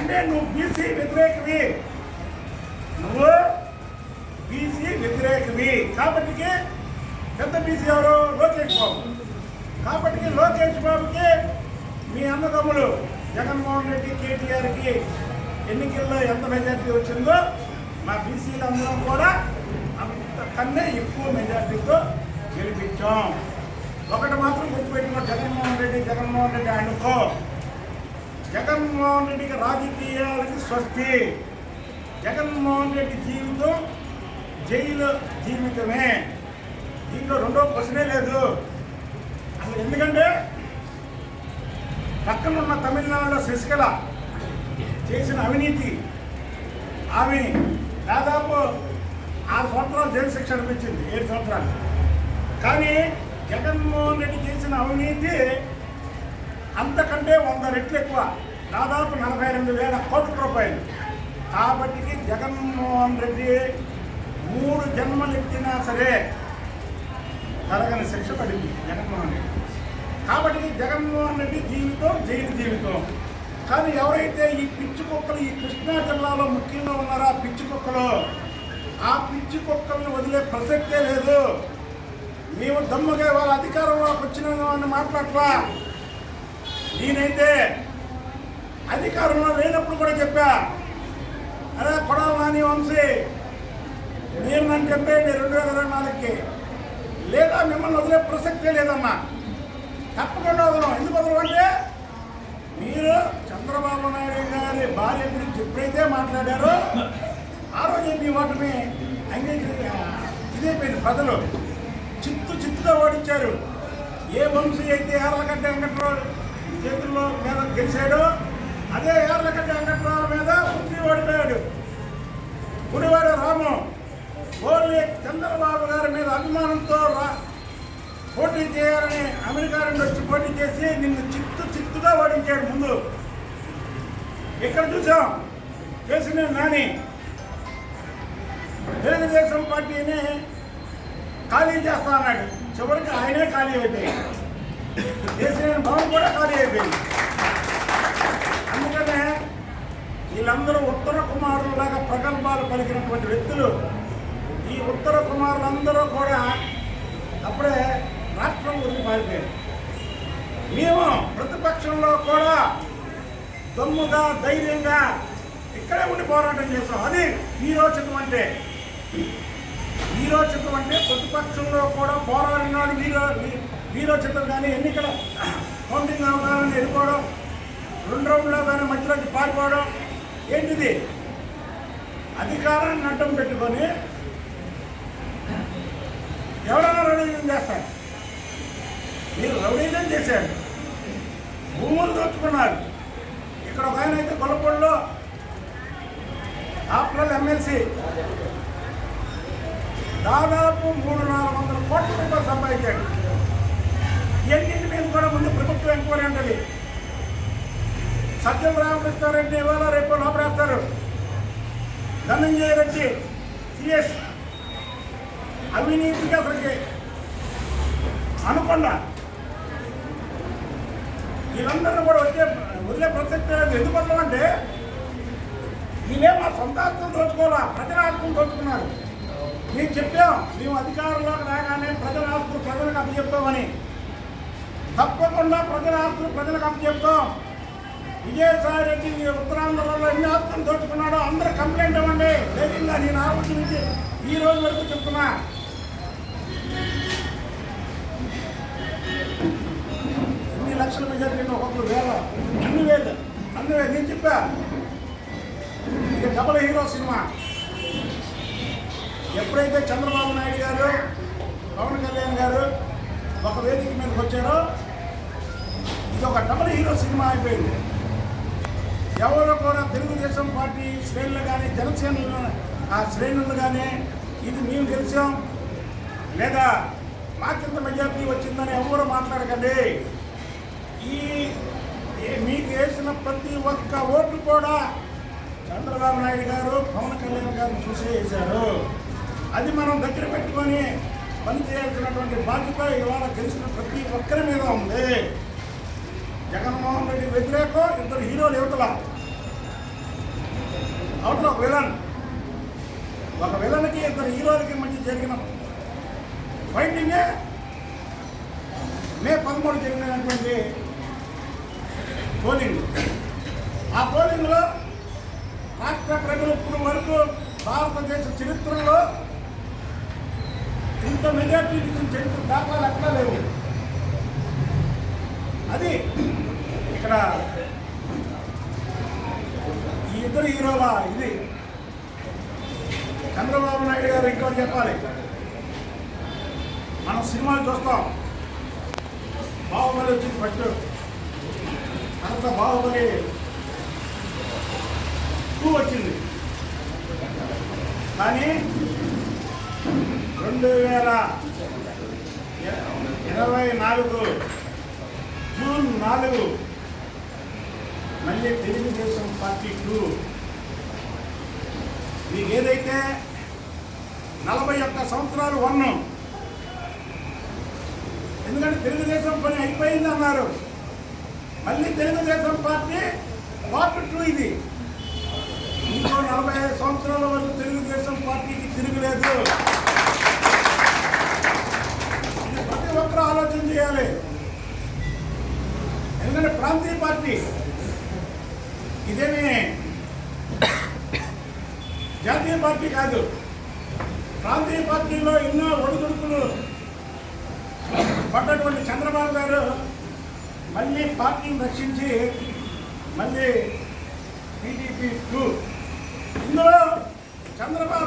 అంటే నువ్వు బీసీ వ్యతిరేకవి. నువ్వు బీసీ వ్యతిరేకవి. కాబట్టి పెద్ద బీసీ ఎవరు? లోకేష్ బాబు. కాబట్టి లోకేష్ బాబుకి మీ అన్నదమ్ములు జగన్మోహన్ రెడ్డి కేటీఆర్కి ఎన్నికల్లో ఎంత మెజార్టీ వచ్చిందో మా బీసీలందరం కూడా అంతకన్నా ఎక్కువ మెజార్టీతో గెలిపించాం. ఒకటి మాత్రం గుర్తుపెట్టుకో జగన్మోహన్ రెడ్డి జగన్మోహన్ రెడ్డి అనుకో. జగన్మోహన్ రెడ్డికి రాజకీయాలకి స్వస్తి. జగన్మోహన్ రెడ్డి జీవితం జైలు జీవితమే. దీంట్లో రెండో ప్రశ్నే లేదు. అసలు ఎందుకంటే పక్కనున్న తమిళనాడులో శశికళ చేసిన అవినీతి ఆమె దాదాపు ఆరు సంవత్సరాలు జైలు శిక్ష అనిపించింది ఏడు సంవత్సరాలు. కానీ జగన్మోహన్ రెడ్డి చేసిన అవినీతి అంతకంటే వంద రెట్లు ఎక్కువ. దాదాపు నలభై ఎనిమిది వేల కోట్ల రూపాయలు. కాబట్టి జగన్మోహన్ రెడ్డి మూడు జన్మలు ఎత్తినా సరే తరగని శిక్ష పడింది జగన్మోహన్ రెడ్డి. కాబట్టి జగన్మోహన్ రెడ్డి జీవితం జైలు జీవితం. కానీ ఎవరైతే ఈ పిచ్చి కుక్కలు ఈ కృష్ణా జిల్లాలో ముఖ్యంగా ఉన్నారో ఆ పిచ్చి కుక్కలు ఆ పిచ్చి కుక్కలను వదిలే ప్రసక్తే లేదు. మేము దమ్ముగా వాళ్ళ అధికారంలోకి వచ్చిన అని మాట్లాడలా నేనైతే అధికారంలో లేనప్పుడు కూడా చెప్పా. అదే కొడాల నాని వంశీ. మీరు నన్ను చెప్పేయండి రెండు వేల ఇరవై నాలుగుకి. లేదా మిమ్మల్ని వదిలే ప్రసక్తే లేదమ్మా. తప్పకుండా వదలం. ఎందుకు వదలమంటే మీరు చంద్రబాబు నాయుడు గారి భార్య గురించి ఎప్పుడైతే మాట్లాడారో ఆ రోజు మీ ఓటమి అంగీకరి ఇదైపోయింది ప్రజలు. చిత్తు చిత్తుగా ఓడించారు ఏ వంశీ అయితే ఏర్లగడ్డ వెంకట్రావు చేతుల్లో మీద గెలిచాడో అదే ఏర్లగడ్డ వెంకట్రావు మీద పుట్టి ఓడిపోయాడు. గుడివాడ రాము ఓన్లీ చంద్రబాబు గారి మీద అభిమానంతో పోటీ చేయాలని అమెరికా నుండి వచ్చి పోటీ చేసి నిన్ను చిత్తు చిత్తుగా ఓడించాడు ముందు. ఇక్కడ చూసాం చేసిన నాని. తెలుగుదేశం పార్టీని ఖాళీ చేస్తా అన్నాడు. చివరికి ఆయనే ఖాళీ అయిపోయింది చేసిన భవన్ కూడా ఖాళీ అయిపోయింది. అందుకనే వీళ్ళందరూ ఉత్తర కుమారులాగా ప్రగల్భాలు పలికినటువంటి వ్యక్తులు ఈ ఉత్తర కుమారులందరూ కూడా అప్పుడే రాష్ట్రం గురించి మారిపోయారు. మేము ప్రతిపక్షంలో కూడా దమ్ముగా ధైర్యంగా ఇక్కడే ఉండి పోరాటం చేస్తాం అది వీరోచితం అంటే. వీరోచితం అంటే ప్రతిపక్షంలో కూడా పోరాడినాడు. వీరో వీ- వీరోచితం కానీ ఎన్నికల కౌంటింగ్ అవగానే ఎదుర్కోవడం రెండు రౌండ్లో కానీ మధ్యలోకి పారిపోవడం ఏంటిది? అధికారాన్ని అడ్డం పెట్టుకొని ఎవరైనా రౌడీజం చేస్తారు. మీరు రౌడీజం చేశారు. భూములు దోచుకున్నారు. ఇక్కడ ఒక ఆయన అయితే కొలపూడిలో ఆఫ్టర్ ఎమ్మెల్సీ. దాదాపు మూడు నాలుగు వందల కోట్ల రూపాయలు సంపాదించాడు. ఇవన్నింటి మీద కూడా ముందు ప్రభుత్వం ఎంక్వైరీ ఉంటుంది. సత్యం రామకృష్ణారెడ్డి ఇవాళ రేపు లోపరేస్తారు ధనంజయ రెడ్డి సిఎస్ అవినీతికి అసలుకి అనుకుండా వీళ్ళందరూ కూడా వచ్చే వదిలే ప్రసక్తి లేదు. ఎందుకు వదలమంటే వీళ్ళే మా సొంత ఆస్తులు దోచుకోవాలా? ప్రజల ఆస్తులు దోచుకున్నారు. మేము చెప్పాం మేము అధికారంలోకి రాగానే ప్రజల ఆస్తులు ప్రజలకు అప్పచెప్తామని. తప్పకుండా ప్రజల ఆస్తులు ప్రజలకు అప్పచెప్తాం. విజయసాయి రెడ్డి ఉత్తరాంధ్రలో ఎన్ని ఆస్తులు దోచుకున్నాడో అందరూ కంప్లైంట్ ఇవ్వండి. ధైర్యంగా నేను ఆ నుంచి ఈ రోజు వరకు చెప్తున్నా. ఎన్ని లక్షల మెజార్టీ ఒక్కొక్కరు వేల. అన్ని వేలు. అన్ని వేలు. నేను చెప్పా. ఇక డబల్ హీరో సినిమా. ఎప్పుడైతే చంద్రబాబు నాయుడు గారు పవన్ కళ్యాణ్ గారు ఒక వేదిక మీదకి వచ్చారో ఇది ఒక డబల్ హీరో సినిమా అయిపోయింది. ఎవరు కూడా తెలుగుదేశం పార్టీ శ్రేణులు కానీ జనసేనలు ఆ శ్రేణులు కానీ ఇది మేము తెలిసాం లేదా మాకింత మెజార్టీ వచ్చిందని ఎవరు మాట్లాడకండి. ఈ మీకు వేసిన ప్రతి ఒక్క ఓటు కూడా చంద్రబాబు నాయుడు గారు పవన్ కళ్యాణ్ గారు చూసే వేశారు. అది మనం దగ్గర పెట్టుకొని పని చేయాల్సినటువంటి బాధ్యత ఇవాళ తెలిసిన ప్రతి ఒక్కరి మీద ఉంది. జగన్మోహన్ రెడ్డి వ్యతిరేకం ఇద్దరు హీరోలు యువతల అవును ఒక విలన్. ఒక విలన్కి ఇద్దరు హీరోలకి మధ్య జరిగిన ఫైటింగే మే పదమూడు జరిగినటువంటి పోలింగ్. ఆ పోలింగ్లో రాష్ట్ర ప్రజలు ఇప్పుడు వరకు భారతదేశ చరిత్రలో ఇంత మెజార్టీ ఇచ్చిన చరిత్ర దాఖలాలు ఎక్కడా లేవు. అది ఇక్కడ ఇద్దరు హీరోలా? ఇది. చంద్రబాబు నాయుడు గారు ఇంకోటి చెప్పాలి. మనం సినిమాలు చూస్తాం. బాహుబలి వచ్చింది ఫస్ట్. తర్వాత బాహుబలి టూ వచ్చింది. కానీ రెండు వేల ఇరవై నాలుగు జూన్ నాలుగు మళ్ళీ తెలుగుదేశం పార్టీ టూ. మీకు ఏదైతే నలభై ఒక్క సంవత్సరాలు వన్ ఎందుకంటే తెలుగుదేశం పని అయిపోయింది అన్నారు. మళ్ళీ తెలుగుదేశం పార్టీ పార్ట్ టూ ఇది. ఇంకో నలభై ఐదు సంవత్సరాల వరకు తెలుగుదేశం పార్టీకి తిరగలేదు. ఇది ప్రతి ఒక్కరూ ఆలోచన చేయాలి. ఎందుకంటే ప్రాంతీయ పార్టీ ఇదేమి జాతీయ పార్టీ కాదు. ప్రాంతీయ పార్టీలో ఎన్నో ఒడిదుడుకులు పడ్డటువంటి చంద్రబాబు గారు మళ్ళీ పార్టీని రక్షించి మళ్ళీ టీడీపీ టూ ఇందులో చంద్రబాబు